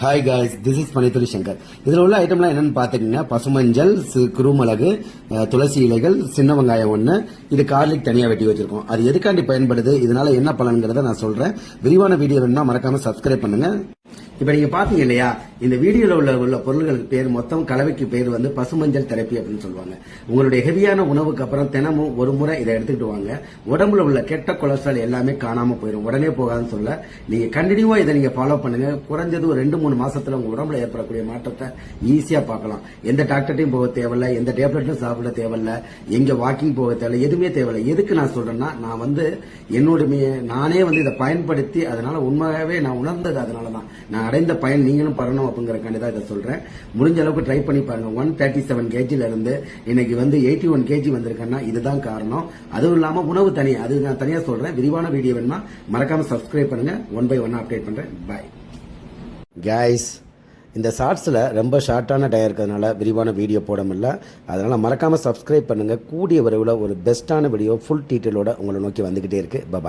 Hi guys this is பனித்துளி சங்கர் இதில் உள்ள ஐட்டம்லாம் என்னென்னு பார்த்துக்கிங்கன்னா பசுமஞ்சள் குருமிளகு துளசி இலைகள் சின்ன வெங்காயம் ஒன்று இது கார்லிக் தனியாக வெட்டி வச்சிருக்கோம். அது எதுக்காண்டி பயன்படுது? இதனால என்ன பலன்கிறத நான் சொல்கிறேன் விரிவான வீடியோ வேணும்னா மறக்காமல் சப்ஸ்கிரைப் பண்ணுங்கள் இப்போ நீங்க பாத்தீங்க இல்லையா? இந்த வீடியோல உள்ள உள்ள பொருள்களுக்கு பேர் மொத்தம் கலவைக்கு பேர் வந்து பசுமஞ்சள் தெரப்பி அப்படின்னு சொல்லுவாங்க. உங்களுடைய ஹெவியான உணவுக்கு அப்புறம் தினமும் ஒரு முறை இதை எடுத்துக்கிட்டு வாங்க. உடம்புல உள்ள கெட்ட கொலஸ்ட்ரால் எல்லாமே காணாம போயிடும் உடனே போகாதுன்னு சொல்ல. நீங்க கண்டினியூவா இதை நீங்க ஃபாலோ பண்ணுங்க. குறைஞ்சது ஒரு ரெண்டு மூணு மாசத்துல உங்க உடம்புல ஏற்படக்கூடிய மாற்றத்தை ஈஸியா பார்க்கலாம். எந்த டாக்டர்ட்டையும் போக தேவையில்ல. எந்த டேப்லெட்டும் சாப்பிட தேவையில்ல. எங்க வாக்கிங் போக தேவையில்ல. எதுவுமே தேவையில்ல. எதுக்கு நான் சொல்றேன்னா நான் வந்து என்னுடைய நானே வந்து இதை பயன்படுத்தி அதனால உண்மையாவே நான் உணர்ந்தது அதனால தான் நான் அடைந்த பயன் நீங்களும் பண்ணணும் அப்படிங்கறக்காண்டி தான் இதை சொல்றேன். முடிஞ்ச அளவுக்கு ட்ரை பண்ணி பாருங்க. ஒன் தேர்ட்டி செவன் கேஜில இருந்து இன்னைக்கு வந்து எயிட்டி ஒன் கேஜி வந்திருக்கேன்னா இதுதான் காரணம். அதுவும் இல்லாம உணவு தனி. அது நான் தனியா சொல்றேன். விரிவான வீடியோ வேணுமா மறக்காம சப்ஸ்கிரைப் பண்ணுங்க. ஒன் பை ஒன் அப்டேட் பண்றேன். பாய் கைஸ் இந்த ஷார்ட்ஸில் ரொம்ப ஷார்ட்டான டயர் இருக்கிறதுனால விரிவான வீடியோ போட முடியல. அதனால் மறக்காமல் சப்ஸ்கிரைப் பண்ணுங்கள் கூடிய விரைவில் ஒரு பெஸ்ட்டான வீடியோ ஃபுல் டீட்டெயிலோட உங்களை நோக்கி வந்துக்கிட்டே இருக்குது பபாய்